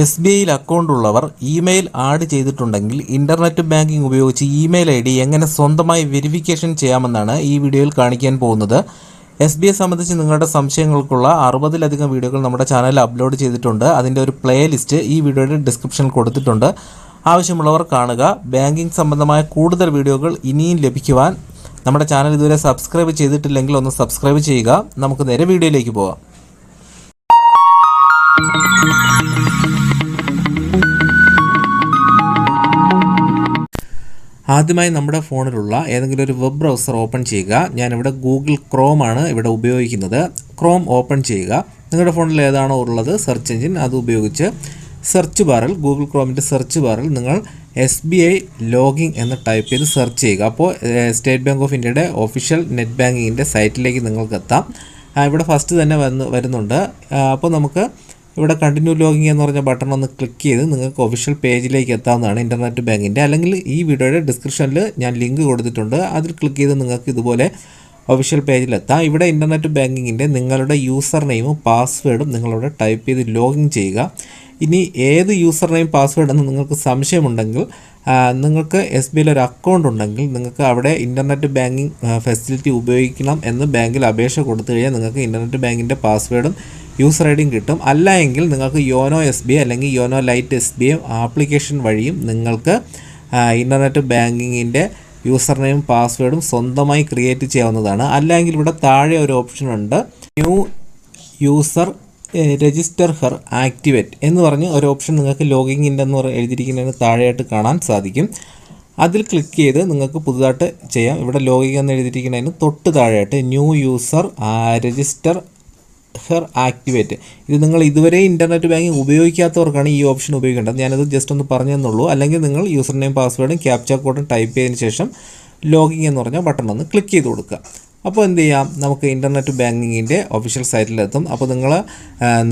S B ഐയിൽ account ഉള്ളവർ email add ചെയ്തിട്ടുണ്ടെങ്കിൽ ഇന്റർനെറ്റ് ബാങ്കിംഗ് ഉപയോഗിച്ച് ഇമെയിൽ ഐ ഡി എങ്ങനെ സ്വന്തമായി വെരിഫിക്കേഷൻ ചെയ്യാമെന്നാണ് ഈ വീഡിയോയിൽ കാണിക്കാൻ പോകുന്നത്. എസ് ബി ഐ സംബന്ധിച്ച് നിങ്ങളുടെ സംശയങ്ങൾക്കുള്ള അറുപതിലധികം വീഡിയോകൾ നമ്മുടെ ചാനലിൽ അപ്ലോഡ് ചെയ്തിട്ടുണ്ട്. അതിന്റെ ഒരു പ്ലേ ലിസ്റ്റ് ഈ വീഡിയോയുടെ ഡിസ്ക്രിപ്ഷനിൽ കൊടുത്തിട്ടുണ്ട്. ആവശ്യമുള്ളവർ കാണുക. ബാങ്കിംഗ് സംബന്ധമായ കൂടുതൽ വീഡിയോകൾ ഇനിയും ലഭിക്കുവാൻ നമ്മുടെ ചാനൽ ഇതുവരെ സബ്സ്ക്രൈബ് ചെയ്തിട്ടില്ലെങ്കിൽ ഒന്ന് സബ്സ്ക്രൈബ് ചെയ്യുക. നമുക്ക് നേരെ വീഡിയോയിലേക്ക് പോകാം ആദ്യമായി നമ്മുടെ ഫോണിലുള്ള ഏതെങ്കിലും ഒരു വെബ് ബ്രൗസർ ഓപ്പൺ ചെയ്യുക. ഞാനിവിടെ ഗൂഗിൾ ക്രോം ആണ് ഇവിടെ ഉപയോഗിക്കുന്നത്. ക്രോം ഓപ്പൺ ചെയ്യുക. നിങ്ങളുടെ ഫോണിൽ ഏതാണോ ഉള്ളത് സെർച്ച് എഞ്ചിൻ അത് ഉപയോഗിച്ച് സെർച്ച് ബാറിൽ ഗൂഗിൾ ക്രോമിന്റെ സെർച്ച് ബാറിൽ നിങ്ങൾ എസ് ബി ഐ ലോഗിൻ എന്ന് ടൈപ്പ് ചെയ്ത് സെർച്ച് ചെയ്യുക. അപ്പോൾ സ്റ്റേറ്റ് ബാങ്ക് ഓഫ് ഇന്ത്യയുടെ ഒഫീഷ്യൽ നെറ്റ് ബാങ്കിങ്ങിന്റെ സൈറ്റിലേക്ക് നിങ്ങൾക്ക് എത്താം. ഇവിടെ ഫസ്റ്റ് തന്നെ വന്ന് വരുന്നുണ്ട്. അപ്പോൾ നമുക്ക് ഇവിടെ കണ്ടിന്യൂ ലോഗിങ് എന്ന് പറഞ്ഞ ബട്ടൺ ഒന്ന് ക്ലിക്ക് ചെയ്ത് നിങ്ങൾക്ക് ഒഫീഷ്യൽ പേജിലേക്ക് എത്താവുന്നതാണ് ഇന്റർനെറ്റ് ബാങ്കിന്റെ അല്ലെങ്കിൽ ഈ വീഡിയോയുടെ ഡിസ്ക്രിപ്ഷനിൽ ഞാൻ ലിങ്ക് കൊടുത്തിട്ടുണ്ട്. അതിൽ ക്ലിക്ക് ചെയ്ത് നിങ്ങൾക്ക് ഇതുപോലെ ഒഫീഷ്യൽ പേജിലെത്താം ഇവിടെ ഇന്റർനെറ്റ് ബാങ്കിങ്ങിന്റെ നിങ്ങളുടെ യൂസർ നെയിമും പാസ്വേഡും നിങ്ങളിവിടെ ടൈപ്പ് ചെയ്ത് ലോഗിൻ ചെയ്യുക. ഇനി ഏത് യൂസർ നെയിം പാസ്വേഡ് എന്ന് നിങ്ങൾക്ക് സംശയമുണ്ടെങ്കിൽ നിങ്ങൾക്ക് എസ് ബി ഒരു അക്കൗണ്ട് ഉണ്ടെങ്കിൽ നിങ്ങൾക്ക് അവിടെ ഇന്റർനെറ്റ് ബാങ്കിങ് ഫെസിലിറ്റി ഉപയോഗിക്കണം എന്ന് ബാങ്കിൽ അപേക്ഷ കൊടുത്തു കഴിഞ്ഞാൽ നിങ്ങൾക്ക് ഇന്റർനെറ്റ് ബാങ്കിന്റെ പാസ്വേഡും യൂസർ ഐ ഡിയും കിട്ടും. അല്ല എങ്കിൽ നിങ്ങൾക്ക് യോനോ എസ് ബി അല്ലെങ്കിൽ YONO lite S B application വഴിയും നിങ്ങൾക്ക് ഇന്റർനെറ്റ് ബാങ്കിങ്ങിന്റെ യൂസർ നെയിം പാസ്വേഡും സ്വന്തമായി ക്രിയേറ്റ് ചെയ്യാവുന്നതാണ്. അല്ലെങ്കിൽ ഇവിടെ താഴെ ഒരു ഓപ്ഷൻ ഉണ്ട്. New user register here activate എന്ന് പറഞ്ഞ് ഒരു ഓപ്ഷൻ നിങ്ങൾക്ക് ലോഗിങ്ങിന്റെ എന്ന് പറഞ്ഞ് എഴുതിയിരിക്കുന്നതിന് താഴെയായിട്ട് കാണാൻ സാധിക്കും. അതിൽ ക്ലിക്ക് ചെയ്ത് നിങ്ങൾക്ക് പുതുതായിട്ട് ചെയ്യാം. ഇവിടെ ലോഗിൻ എന്ന് എഴുതിയിരിക്കുന്നതിന് തൊട്ട് താഴെയായിട്ട് new user register here activate ഇത് നിങ്ങൾ ഇതുവരെ ഇന്റർനെറ്റ് ബാങ്കിങ് ഉപയോഗിക്കാത്തവർക്കാണ് ഈ ഓപ്ഷൻ ഉപയോഗിക്കേണ്ടത്. ഞാനത് ജസ്റ്റ് ഒന്ന് പറഞ്ഞു തന്നുള്ളൂ അല്ലെങ്കിൽ നിങ്ങൾ യൂസർ നെയിം പാസ്വേഡും ക്യാപ്ച കോഡും ടൈപ്പ് ചെയ്തതിന് ശേഷം ലോഗിൻ എന്ന് പറഞ്ഞ ബട്ടൺ ഒന്ന് ക്ലിക്ക് ചെയ്ത് കൊടുക്കുക. അപ്പോൾ എന്ത് ചെയ്യാം? നമുക്ക് ഇന്റർനെറ്റ് ബാങ്കിങ്ങിന്റെ ഒഫീഷ്യൽ സൈറ്റിലെത്തും അപ്പോൾ നിങ്ങൾ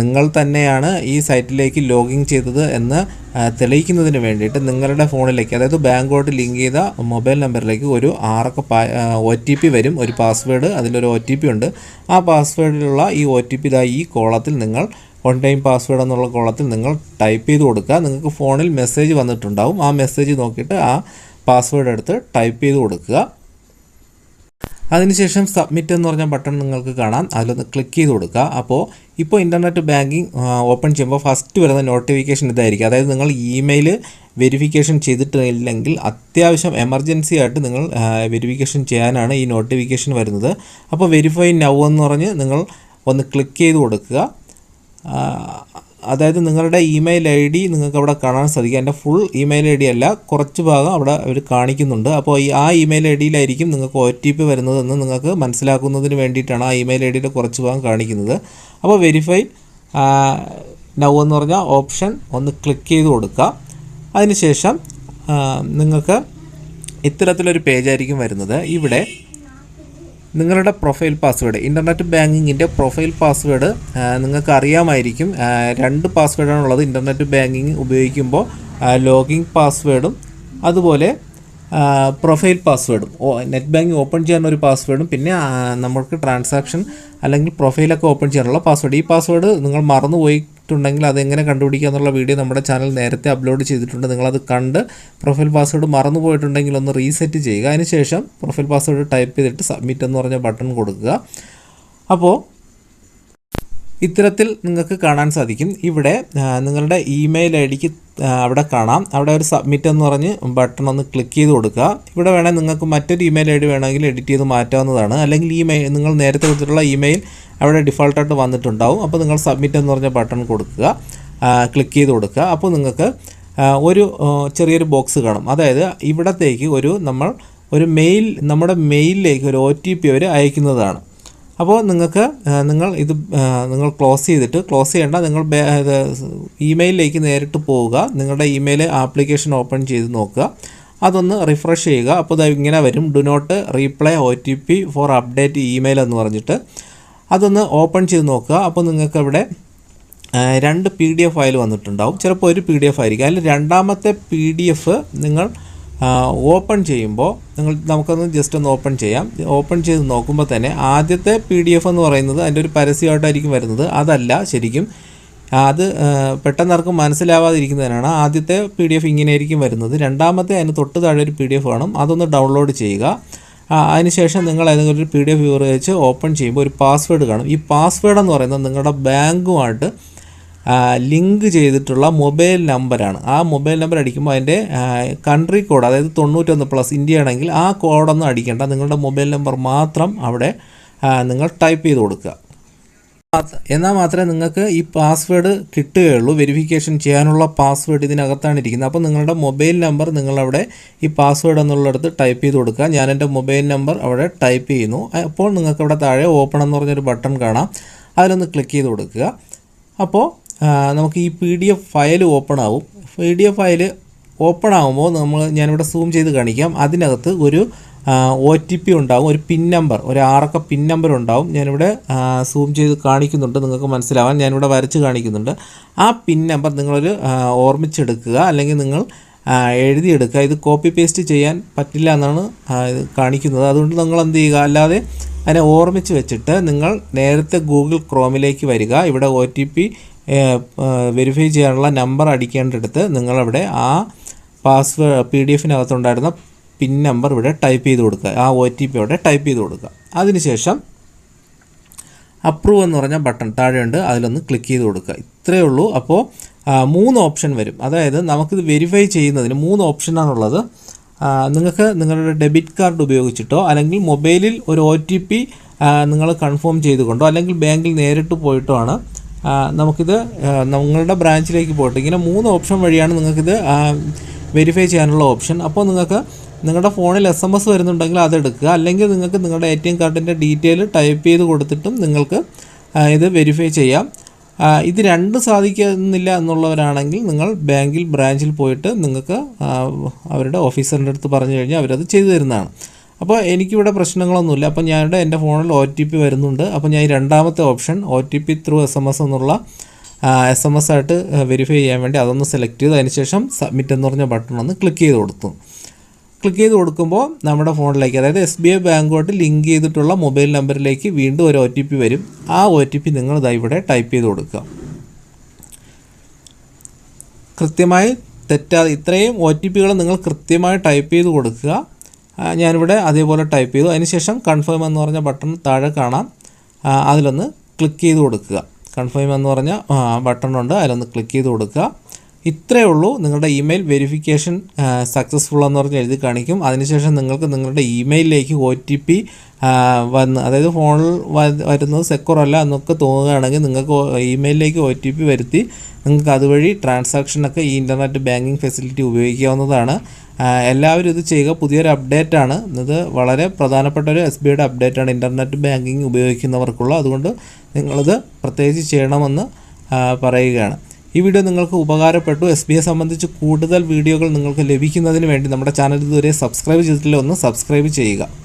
നിങ്ങൾ തന്നെയാണ് ഈ സൈറ്റിലേക്ക് ലോഗിൻ ചെയ്തത് എന്ന് തെളിയിക്കുന്നതിന് വേണ്ടിയിട്ട് നിങ്ങളുടെ ഫോണിലേക്ക് അതായത് ബാങ്കോട്ട് ലിങ്ക് ചെയ്ത മൊബൈൽ നമ്പറിലേക്ക് ഒരു ആറൊക്കെ ഒ ടി പി വരും. ഒരു പാസ്വേഡ് അതിലൊരു ഒ ടി പി ഉണ്ട്. ആ പാസ്വേഡിലുള്ള ഈ ഒ ടി പി ഇതാ ഈ കോളത്തിൽ നിങ്ങൾ വൺ ടൈം പാസ്വേഡ് എന്നുള്ള കോളത്തിൽ നിങ്ങൾ ടൈപ്പ് ചെയ്ത് കൊടുക്കുക. നിങ്ങൾക്ക് ഫോണിൽ മെസ്സേജ് വന്നിട്ടുണ്ടാവും. ആ മെസ്സേജ് നോക്കിയിട്ട് ആ പാസ്വേഡ് എടുത്ത് ടൈപ്പ് ചെയ്ത് കൊടുക്കുക. അതിനുശേഷം സബ്മിറ്റ് എന്ന് പറഞ്ഞ ബട്ടൺ നിങ്ങൾക്ക് കാണാം. അതിലൊന്ന് ക്ലിക്ക് ചെയ്ത് കൊടുക്കുക. അപ്പോൾ ഇപ്പോൾ ഇന്റർനെറ്റ് ബാങ്കിങ് ഓപ്പൺ ചെയ്യുമ്പോൾ ഫസ്റ്റ് വരുന്ന നോട്ടിഫിക്കേഷൻ ഇതായിരിക്കും. അതായത് നിങ്ങൾ ഇമെയിൽ വെരിഫിക്കേഷൻ ചെയ്തിട്ടില്ലെങ്കിൽ അത്യാവശ്യം എമർജൻസി ആയിട്ട് നിങ്ങൾ വെരിഫിക്കേഷൻ ചെയ്യാനാണ് ഈ നോട്ടിഫിക്കേഷൻ വരുന്നത്. അപ്പോൾ വെരിഫൈ നൗ എന്ന് പറഞ്ഞ് നിങ്ങൾ ഒന്ന് ക്ലിക്ക് ചെയ്ത് കൊടുക്കുക. അതായത് നിങ്ങളുടെ ഇമെയിൽ ഐ ഡി നിങ്ങൾക്ക് അവിടെ കാണാൻ സാധിക്കും. എന്റെ ഫുൾ ഇമെയിൽ ഐ ഡി അല്ല കുറച്ച് ഭാഗം അവിടെ അവർ കാണിക്കുന്നുണ്ട്. അപ്പോൾ ഈ ആ ഇമെയിൽ ഐ ഡിയിലായിരിക്കും നിങ്ങൾക്ക് ഒ ടി പി വരുന്നതെന്ന് നിങ്ങൾക്ക് മനസ്സിലാക്കുന്നതിന് വേണ്ടിയിട്ടാണ് ആ ഇമെയിൽ ഐ ഡിയുടെ കുറച്ച് ഭാഗം കാണിക്കുന്നത്. അപ്പോൾ വെരിഫൈ നൗ എന്ന് പറഞ്ഞാൽ ഓപ്ഷൻ ഒന്ന് ക്ലിക്ക് ചെയ്ത് കൊടുക്കുക. അതിനുശേഷം നിങ്ങൾക്ക് ഇത്തരത്തിലൊരു പേജായിരിക്കും വരുന്നത്. ഇവിടെ നിങ്ങളുടെ പ്രൊഫൈൽ പാസ്വേഡ് ഇന്റർനെറ്റ് ബാങ്കിങ്ങിന്റെ പ്രൊഫൈൽ പാസ്വേഡ് നിങ്ങൾക്ക് അറിയാമായിരിക്കും രണ്ട് പാസ്വേഡാണുള്ളത് ഇന്റർനെറ്റ് ബാങ്കിങ് ഉപയോഗിക്കുമ്പോൾ ലോഗിൻ പാസ്വേഡും അതുപോലെ പ്രൊഫൈൽ പാസ്വേഡും. നെറ്റ് ബാങ്കിങ് ഓപ്പൺ ചെയ്യാൻ ഒരു പാസ്വേഡും പിന്നെ നമുക്ക് ട്രാൻസാക്ഷൻ അല്ലെങ്കിൽ പ്രൊഫൈലൊക്കെ ഓപ്പൺ ചെയ്യാനുള്ള പാസ്വേഡ് ഈ പാസ്വേഡ് നിങ്ങൾ മറന്നു പോയിട്ടുണ്ടെങ്കിൽ അതെങ്ങനെ കണ്ടുപിടിക്കുക എന്നുള്ള വീഡിയോ നമ്മുടെ ചാനൽ നേരത്തെ അപ്ലോഡ് ചെയ്തിട്ടുണ്ട്. നിങ്ങളത് കണ്ട് പ്രൊഫൈൽ പാസ്വേഡ് മറന്നു പോയിട്ടുണ്ടെങ്കിൽ ഒന്ന് റീസെറ്റ് ചെയ്യുക. അതിനുശേഷം പ്രൊഫൈൽ പാസ്വേഡ് ടൈപ്പ് ചെയ്തിട്ട് സബ്മിറ്റ് എന്ന് പറഞ്ഞ ബട്ടൺ കൊടുക്കുക. അപ്പോൾ ഇത്തരത്തിൽ നിങ്ങൾക്ക് കാണാൻ സാധിക്കും. ഇവിടെ നിങ്ങളുടെ ഇമെയിൽ ഐ ഡിക്ക് അവിടെ കാണാം. അവിടെ ഒരു സബ്മിറ്റ് എന്ന് പറഞ്ഞ് ബട്ടൺ ഒന്ന് ക്ലിക്ക് ചെയ്ത് കൊടുക്കുക. ഇവിടെ വേണമെങ്കിൽ നിങ്ങൾക്ക് മറ്റൊരു ഇമെയിൽ ഐ ഡി വേണമെങ്കിൽ എഡിറ്റ് ചെയ്ത് മാറ്റാവുന്നതാണ്. അല്ലെങ്കിൽ ഇമെയിൽ നിങ്ങൾ നേരത്തെ കൊടുത്തിട്ടുള്ള ഇമെയിൽ അവിടെ ഡിഫോൾട്ടായിട്ട് വന്നിട്ടുണ്ടാവും. അപ്പോൾ നിങ്ങൾ സബ്മിറ്റ് എന്ന് പറഞ്ഞ ബട്ടൺ കൊടുക്കുക. ക്ലിക്ക് ചെയ്ത് കൊടുക്കുക. അപ്പോൾ നിങ്ങൾക്ക് ഒരു ചെറിയൊരു ബോക്സ് കാണും. അതായത് ഇവിടത്തേക്ക് ഒരു നമ്മൾ ഒരു മെയിൽ നമ്മുടെ മെയിലിലേക്ക് ഒരു ഒ ടി പി അവർ അയക്കുന്നതാണ്. അപ്പോൾ നിങ്ങൾക്ക് നിങ്ങൾ ഇത് നിങ്ങൾ ക്ലോസ് ചെയ്തിട്ട് ക്ലോസ് ചെയ്യേണ്ട നിങ്ങൾ ഇമെയിലിലേക്ക് നേരിട്ട് പോവുക. നിങ്ങളുടെ ഇമെയിൽ ആപ്ലിക്കേഷൻ ഓപ്പൺ ചെയ്ത് നോക്കുക. അതൊന്ന് റിഫ്രഷ് ചെയ്യുക. അപ്പോൾ ഇങ്ങനെ വരും. Do not reply O T P for update email എന്ന് പറഞ്ഞിട്ട്. അതൊന്ന് ഓപ്പൺ ചെയ്ത് നോക്കുക. അപ്പോൾ നിങ്ങൾക്ക് ഇവിടെ രണ്ട് പി ഡി എഫ് ഫയൽ വന്നിട്ടുണ്ടാവും. ചിലപ്പോൾ ഒരു പി ഡി എഫ് ആയിരിക്കും. അതിൽ രണ്ടാമത്തെ പി ഡി എഫ് നിങ്ങൾ ഓപ്പൺ ചെയ്യുമ്പോൾ നിങ്ങൾ നമുക്കൊന്ന് ജസ്റ്റ് ഒന്ന് ഓപ്പൺ ചെയ്യാം. ഓപ്പൺ ചെയ്ത് നോക്കുമ്പോൾ തന്നെ ആദ്യത്തെ പി ഡി എഫ് എന്ന് പറയുന്നത് അതിന്റെ ഒരു പരസ്യമായിട്ടായിരിക്കും വരുന്നത്. അതല്ല ശരിക്കും അത് പെട്ടെന്ന് ആർക്കും മനസ്സിലാവാതിരിക്കുന്നതിനാണ് ആദ്യത്തെ പി ഡി എഫ് ഇങ്ങനെയായിരിക്കും വരുന്നത്. രണ്ടാമത്തെ അതിന് തൊട്ട് താഴെ ഒരു പി ഡി എഫ് കാണും അതൊന്ന് ഡൗൺലോഡ് ചെയ്യുക. അതിനുശേഷം നിങ്ങൾ ഏതെങ്കിലും ഒരു പി ഡി എഫ് വ്യൂവർ വെച്ച് ഓപ്പൺ ചെയ്യുമ്പോൾ ഒരു പാസ്വേഡ് കാണും. ഈ പാസ്വേഡ് എന്ന് പറയുന്നത് നിങ്ങളുടെ ബാങ്കുമായിട്ട് ലിങ്ക് ചെയ്തിട്ടുള്ള മൊബൈൽ നമ്പറാണ്. ആ മൊബൈൽ നമ്പർ അടിക്കുമ്പോൾ അതിന്റെ കൺട്രി കോഡ് അതായത് തൊണ്ണൂറ്റൊന്ന് പ്ലസ് ഇന്ത്യ ആണെങ്കിൽ ആ കോഡൊന്നും അടിക്കേണ്ട. നിങ്ങളുടെ മൊബൈൽ നമ്പർ മാത്രം അവിടെ നിങ്ങൾ ടൈപ്പ് ചെയ്ത് കൊടുക്കുക. എന്നാൽ മാത്രമേ നിങ്ങൾക്ക് ഈ പാസ്വേഡ് കിട്ടുകയുള്ളൂ. വെരിഫിക്കേഷൻ ചെയ്യാനുള്ള പാസ്വേഡ് ഇതിനകത്താണ് ഇരിക്കുന്നത്. അപ്പോൾ നിങ്ങളുടെ മൊബൈൽ നമ്പർ നിങ്ങളവിടെ ഈ പാസ്വേഡ് എന്നുള്ളിടത്ത് ടൈപ്പ് ചെയ്ത് കൊടുക്കുക. ഞാൻ എന്റെ മൊബൈൽ നമ്പർ അവിടെ ടൈപ്പ് ചെയ്യുന്നു. അപ്പോൾ നിങ്ങൾക്ക് അവിടെ താഴെ ഓപ്പൺ എന്ന് പറഞ്ഞൊരു ബട്ടൺ കാണാം. അതിലൊന്ന് ക്ലിക്ക് ചെയ്ത് കൊടുക്കുക. അപ്പോൾ നമുക്ക് ഈ P D F file open ആവും. P D F file open ആകുമ്പോൾ നമ്മൾ ഞാനിവിടെ സൂം ചെയ്ത് കാണിക്കാം. അതിനകത്ത് ഒരു ഒ ടി പി ഉണ്ടാവും ഒരു പിൻ നമ്പർ ഒരു ആറക്ക പിൻ നമ്പർ ഉണ്ടാവും. ഞാനിവിടെ സൂം ചെയ്ത് കാണിക്കുന്നുണ്ട് നിങ്ങൾക്ക് മനസ്സിലാവാൻ. ഞാനിവിടെ വരച്ച് കാണിക്കുന്നുണ്ട്. ആ പിൻ നമ്പർ നിങ്ങളൊരു ഓർമ്മിച്ചെടുക്കുക അല്ലെങ്കിൽ നിങ്ങൾ എഴുതിയെടുക്കുക. ഇത് കോപ്പി പേസ്റ്റ് ചെയ്യാൻ പറ്റില്ല എന്നാണ് കാണിക്കുന്നത്. അതുകൊണ്ട് നിങ്ങൾ എന്ത് ചെയ്യുക? അല്ലാതെ അതിനെ ഓർമ്മിച്ച് വെച്ചിട്ട് നിങ്ങൾ നേരത്തെ ഗൂഗിൾ ക്രോമിലേക്ക് വരിക. ഇവിടെ ഒ ടി പി വെരിഫൈ ചെയ്യാനുള്ള നമ്പർ അടിക്കേണ്ടടുത്ത് നിങ്ങളവിടെ ആ പാസ്വേഡ് പി ഡി എഫിനകത്തുണ്ടായിരുന്ന പിൻ നമ്പർ ഇവിടെ ടൈപ്പ് ചെയ്ത് കൊടുക്കുക. ആ ഒ ടി പി അവിടെ ടൈപ്പ് ചെയ്ത് കൊടുക്കുക. അതിനുശേഷം അപ്രൂവ് എന്ന് പറഞ്ഞ ബട്ടൺ താഴെയുണ്ട്. അതിലൊന്ന് ക്ലിക്ക് ചെയ്ത് കൊടുക്കുക. ഇത്രയേ ഉള്ളൂ. അപ്പോൾ മൂന്ന് ഓപ്ഷൻ വരും. അതായത് നമുക്കിത് വെരിഫൈ ചെയ്യുന്നതിന് മൂന്ന് ഓപ്ഷനാണുള്ളത് നിങ്ങൾക്ക് നിങ്ങളുടെ ഡെബിറ്റ് കാർഡ് ഉപയോഗിച്ചിട്ടോ അല്ലെങ്കിൽ മൊബൈലിൽ ഒരു ഒ ടി പി നിങ്ങൾ കൺഫേം ചെയ്തുകൊണ്ടോ അല്ലെങ്കിൽ ബാങ്കിൽ നേരിട്ട് പോയിട്ടോ ആണ് നമുക്കിത് നിങ്ങളുടെ ബ്രാഞ്ചിലേക്ക് പോയിട്ട് ഇങ്ങനെ മൂന്ന് ഓപ്ഷൻ വഴിയാണ് നിങ്ങൾക്കിത് വെരിഫൈ ചെയ്യാനുള്ള ഓപ്ഷൻ അപ്പോൾ നിങ്ങൾക്ക് നിങ്ങളുടെ ഫോണിൽ എസ് എം എസ് വരുന്നുണ്ടെങ്കിൽ അതെടുക്കുക അല്ലെങ്കിൽ നിങ്ങൾക്ക് നിങ്ങളുടെ എ ടി എം കാർഡിന്റെ ഡീറ്റെയിൽ ടൈപ്പ് ചെയ്ത് കൊടുത്തിട്ടും നിങ്ങൾക്ക് ഇത് വെരിഫൈ ചെയ്യാം. ഇത് രണ്ട് സാധിക്കുന്നില്ല എന്നുള്ളവരാണെങ്കിൽ നിങ്ങൾ ബാങ്കിൽ ബ്രാഞ്ചിൽ പോയിട്ട് നിങ്ങൾക്ക് അവരുടെ ഓഫീസറിന്റെ അടുത്ത് പറഞ്ഞു കഴിഞ്ഞാൽ അവരത് ചെയ്തു തരുന്നതാണ്. അപ്പോൾ എനിക്കിവിടെ പ്രശ്നങ്ങളൊന്നുമില്ല. അപ്പോൾ ഞാനിവിടെ എന്റെ ഫോണിൽ ഒ ടി പി വരുന്നുണ്ട്. അപ്പോൾ ഞാൻ ഈ രണ്ടാമത്തെ option O T P through S M S എന്നുള്ള എസ് എം എസ് ആയിട്ട് വെരിഫൈ ചെയ്യാൻ വേണ്ടി അതൊന്ന് സെലക്ട് ചെയ്ത്. അതിന് ശേഷം സബ്മിറ്റ് എന്ന് പറഞ്ഞ ബട്ടൺ ഒന്ന് ക്ലിക്ക് ചെയ്ത് കൊടുത്തു. ക്ലിക്ക് ചെയ്ത് കൊടുക്കുമ്പോൾ നമ്മുടെ ഫോണിലേക്ക് അതായത് എസ് ബി ഐ ബാങ്കുമായിട്ട് ലിങ്ക് ചെയ്തിട്ടുള്ള മൊബൈൽ നമ്പറിലേക്ക് വീണ്ടും ഒരു ഒ ടി പി വരും. ആ ഒ ടി പി നിങ്ങൾ ദാ ഇവിടെ ടൈപ്പ് ചെയ്ത് കൊടുക്കുക. കൃത്യമായി തെറ്റാതെ ഇത്രയും ഒ ടി പികൾ നിങ്ങൾ കൃത്യമായി ടൈപ്പ് ചെയ്ത് കൊടുക്കുക. ഞാനിവിടെ അതേപോലെ ടൈപ്പ് ചെയ്തു. അതിനുശേഷം കൺഫേം എന്ന് പറഞ്ഞ ബട്ടൺ താഴെ കാണാം. അതിലൊന്ന് ക്ലിക്ക് ചെയ്ത് കൊടുക്കുക. കൺഫേം എന്ന് പറഞ്ഞ ബട്ടണുണ്ട് അതിലൊന്ന് ക്ലിക്ക് ചെയ്ത് കൊടുക്കുക. ഇത്രയേ ഉള്ളൂ. നിങ്ങളുടെ ഇമെയിൽ വെരിഫിക്കേഷൻ സക്സസ്ഫുൾ എന്ന് പറഞ്ഞ് എഴുതി കാണിക്കും. അതിനുശേഷം നിങ്ങൾക്ക് നിങ്ങളുടെ ഇമെയിലിലേക്ക് ഒ ടി പി വന്ന് അതായത് ഫോണിൽ വരുന്നത് സെക്യൂർ അല്ല എന്നൊക്കെ തോന്നുകയാണെങ്കിൽ നിങ്ങൾക്ക് ഇമെയിലിലേക്ക് ഒ ടി പി വരുത്തി. നിങ്ങൾക്ക് അതുവഴി ട്രാൻസാക്ഷനൊക്കെ ഈ ഇന്റർനെറ്റ് ബാങ്കിങ് ഫെസിലിറ്റി ഉപയോഗിക്കാവുന്നതാണ്. എല്ലാവരും ഇത് ചെയ്യുക. പുതിയൊരു അപ്ഡേറ്റ് ആണ്. ഇത് വളരെ പ്രധാനപ്പെട്ട ഒരു എസ് ബി ഐയുടെ അപ്ഡേറ്റ് ആണ്. ഇന്റർനെറ്റ് ബാങ്കിങ് ഉപയോഗിക്കുന്നവർക്കുള്ള. അതുകൊണ്ട് നിങ്ങളിത് പ്രത്യേകിച്ച് ചെയ്യണമെന്ന് പറയുകയാണ്. ഈ വീഡിയോ നിങ്ങൾക്ക് ഉപകാരപ്പെട്ടു. എസ് ബി ഐ സംബന്ധിച്ച് കൂടുതൽ വീഡിയോകൾ നിങ്ങൾക്ക് ലഭിക്കുന്നതിന് വേണ്ടി നമ്മുടെ ചാനൽ ഇതുവരെ സബ്സ്ക്രൈബ് ചെയ്തിട്ടില്ല. ഒന്ന് സബ്സ്ക്രൈബ് ചെയ്യുക.